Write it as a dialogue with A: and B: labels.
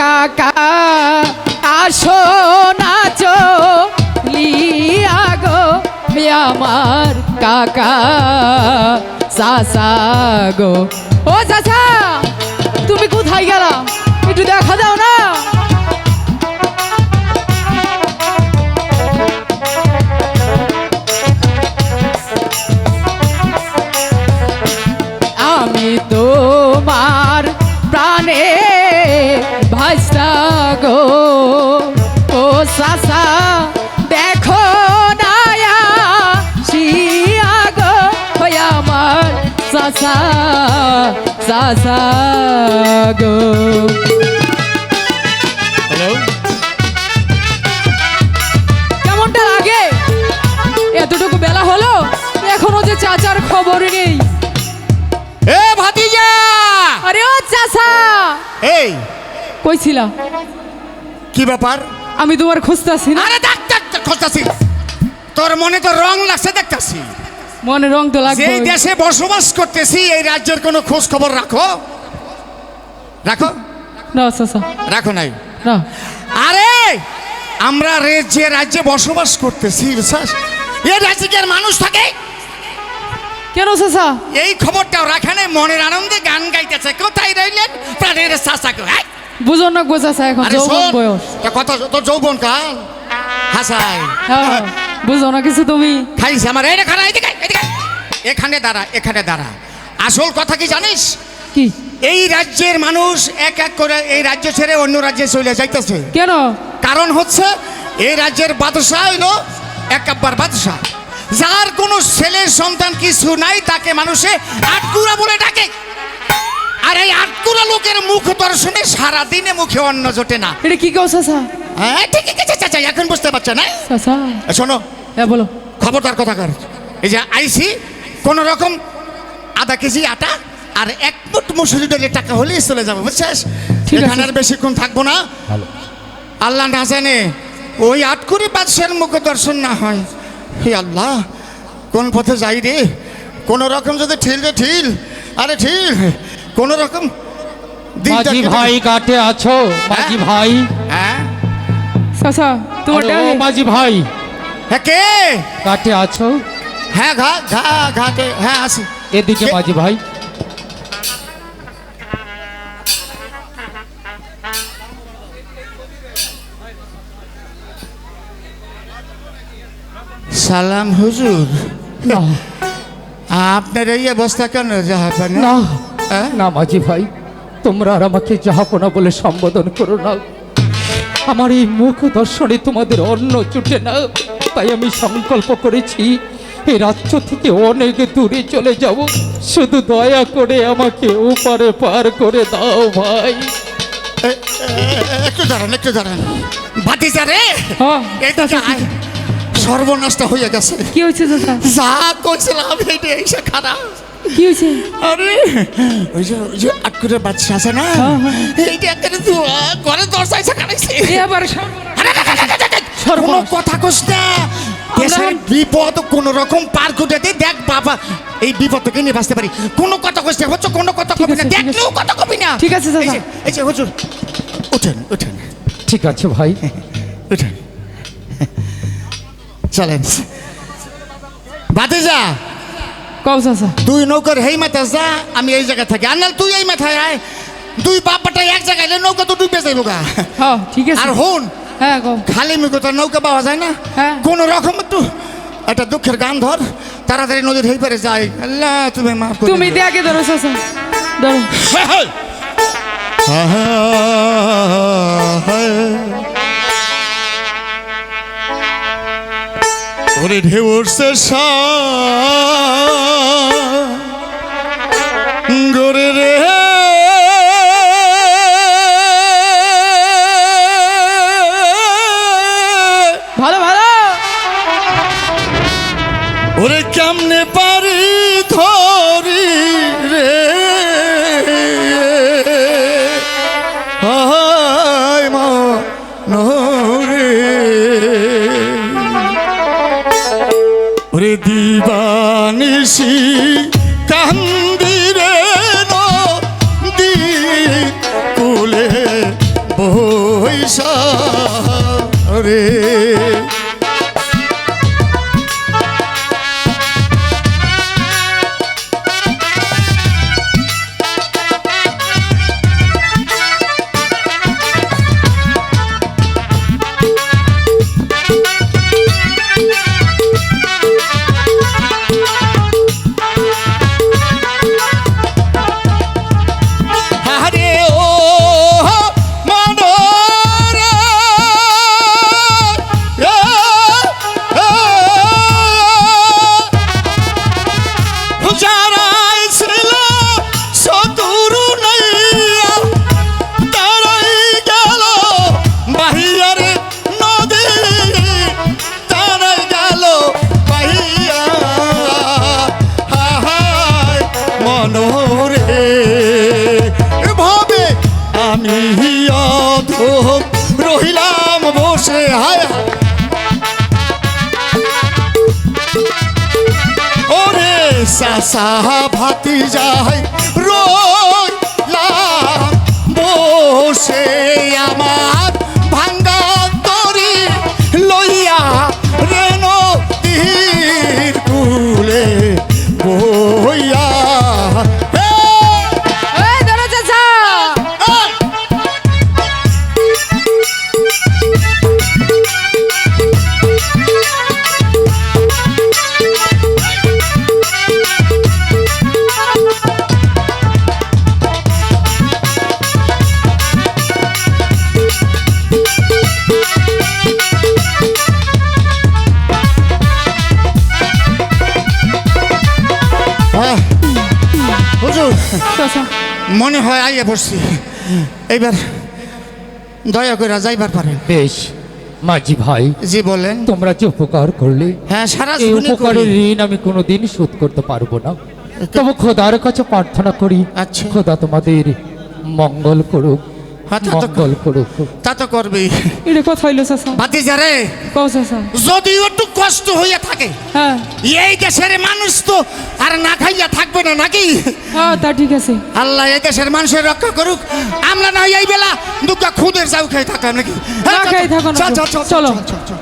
A: কাকা আসো নাচো লিয়াগো আমার কাকা সাসা গো। ও চাচা সাসা সাসা গো
B: হ্যালো
A: কেমনটা লাগে? এতটুকু বেলা হলো এখনও যে চাচার খবর নেই।
B: এ ভাতিজা!
A: আরে ও চাচা!
B: এই!
A: কইছিলা
B: কি ব্যাপার?
A: আমি তোমার খুঁজতাছি না।
B: আরে দেখ, খোঁজতাছি। তোর মনে তো রং লাগছে দেখতাছি।
A: মনে রং তো লাগবে।
B: দেশে বসবাস করতেছি এই রাজ্যের কোনো খোঁজ খবর রাখো? রাখো?
A: না চাচা
B: রাখো নাই?
A: না।
B: আরে আমরা রে যে রাজ্যে বসবাস করতেছি বিশ্বাস এই রাজ্যে কি আর মানুষ থাকে?
A: কেন চাচা?
B: এই খবরটাও রাখে নাই মনের আনন্দে গান গাইতেছে। কোথায় রইলেন? প্রাণের চাষাকে
A: বুঝো না গো চাচা এখন যৌবন বয়স।
B: তা কত তোর যৌবন কাল? হাসাই।
A: হ্যাঁ, বুঝো না কিছু তুমি।
B: খাইছে আমার। এই খানা এদিকে এদিকে এখানে দাঁড়া এখানে দাঁড়া। আসল কথা কি জানিস?
A: কি?
B: এই রাজ্যের মানুষ এক এক করে এই রাজ্য ছেড়ে অন্য রাজ্যে চলে যাইতেছে।
A: কেন?
B: কারণ হচ্ছে এই রাজ্যের বাদশাহ হইল এক আব্বার বাদশাহ। যার কোনো ছেলের সন্তান কিছু নাই তাকে মানুষে আটকুরা বলে ডাকে। আর এই আটকুরা লোকের মুখ দর্শনে সারাদিনে মুখে অন্ন জোটে না।
A: এটা কি কেউ
B: হ্যাঁ ঠিক আছে চাচা এখন বুঝতে পারছে না?
A: চাচা
B: শোনো।
A: হ্যাঁ বলো।
B: খবরদার কথা কর। এই যে আইসি কোন রকম আধা কেজি আটা আর এক মুঠ মুসুরি ডালের টাকা হলেই চলে যাব বুঝছিস?
A: ঠিক আছে।
B: এখানে আর বেশিক্ষণ থাকব না। আল্লাহ না জানে ওই আটকুরি বাদশার মুখ দর্শন না হয়। হে আল্লাহ কোন পথে যাই রে? কোন রকম যদি ঠিল রে ঠিল। আরে ঠিল কোন রকম
C: ভাই কাটে আছো? মাঝি ভাই।
A: চাচা তোমার ডাকে
C: মাঝি ভাই।
B: হ্যাঁ কে?
C: কাটে আছো?
B: হ্যাঁ ঘা ঘা ঘাটে হ্যাঁ আসি।
C: এদিকে? মাঝি ভাই।
B: সালাম হুজুর। আপনার এই অবস্থা কেন জাহাপানা
C: না।
B: হ্যাঁ?
C: না মাঝি ভাই তোমরা আর আমাকে জাহাপনা বলে সম্বোধন করো না। আমার এই মুখ দর্শনে তোমাদের অন্ন চুটে না। তাই আমি সংকল্প করেছি এই রাজ্য থেকে অনেক দূরে চলে যাব। শুধু দয়া করে আমাকে ওপারে পার করে দাও ভাই।
B: এ- এ- একটু দাঁড়ান একটু দাঁড়ান। ভাতিজা রে!
A: হ্যাঁ,
B: এদিকে আয়। সর্বনাশটা হয়ে গেছে।
A: কি হয়েছে
B: যা করছিলাম এইটা এসে খারাপ
A: কি হয়েছে?
B: আরে ওই যে ওই যে আটকুরে বাচ্চা আছে না?
A: হ্যাঁ, হ্যাঁ।
B: এইটা একেবারে ঘরে দরজা এসে
A: এ আবার
B: কোনো কথা কস না। দেশের বিপদ কোন রকম পার করে দেখ বাবা এই বিপদ থেকে নিয়ে বাঁচতে পারি। কোনো কথা কস না হচ্ছে কোনো কথা
A: ঠিক
B: কবি না। দেখলেও কথা কবি না।
A: ঠিক আছে।
B: এই যে- এই যে হুজুর উঠেন উঠেন।
C: ঠিক আছে ভাই।
B: উঠেন। চলেন। বাদে যা।
A: কও চাচা।
B: তুই নৌকার হেই মাথা যা আমি এই জায়গায় থাকি। আর নাহলে তুই এই মাথায় আয়। দুই বাপাটা এক জায়গায় এলে নৌকা তো ডুবে যাইব গা।
A: হ্যাঁ ঠিক আছে।
B: আর হন
A: হ্যাঁ
B: খালি মুখে তো নৌকা পাওয়া যায় না।
A: হ্যাঁ।
B: কোন রকম একটু একটা দুঃখের গান ধর। তাড়াতাড়ি নদীর হেই পারে যাই। আল্লাহ তুমি মাফ করে
A: তুমি
B: দিও।
A: দেখে ধরো চাচা। ধরো।
B: ওরে ঢেউ উঠছে গরে বেশি কান্দিরে নদী কুলে বৈশা রে। ওরে সাসা ভাতি যায় হুজুর মনে হয় আইয়া পড়ছি। এইবার দয়া করে যাইবার পারেন।
C: বেশ মাঝি ভাই।
B: জি বলেন।
C: তোমরা যে উপকার করলে
B: হ্যাঁ সারা
C: এই উপকারের ঋণ আমি কোনোদিন শোধ করতে পারব না। তবে খোদার কাছে প্রার্থনা করি
B: আচ্ছা।
C: খোদা তোমাদের মঙ্গল করুক। মঙ্গল করুক।
B: তা তো করবেই।
A: এটা কথা হইল চাচা।
B: বাতি যারে
A: কও চাচা।
B: যদি একটু কষ্ট হইয়া থাকে
A: হ্যাঁ।
B: এই দেশের মানুষ তো আর না খাইয়া থাকবে না নাকি?
A: হ্যাঁ তা ঠিক আছে।
B: আল্লাহ এই দেশের মানুষের রক্ষা করুক। আমরা না এই বেলা দুটা খুদের যাও খাই থাকলাম নাকি?
A: না খাই থাকো
B: চল চল চল
A: চলো।
B: চল, চল, চল।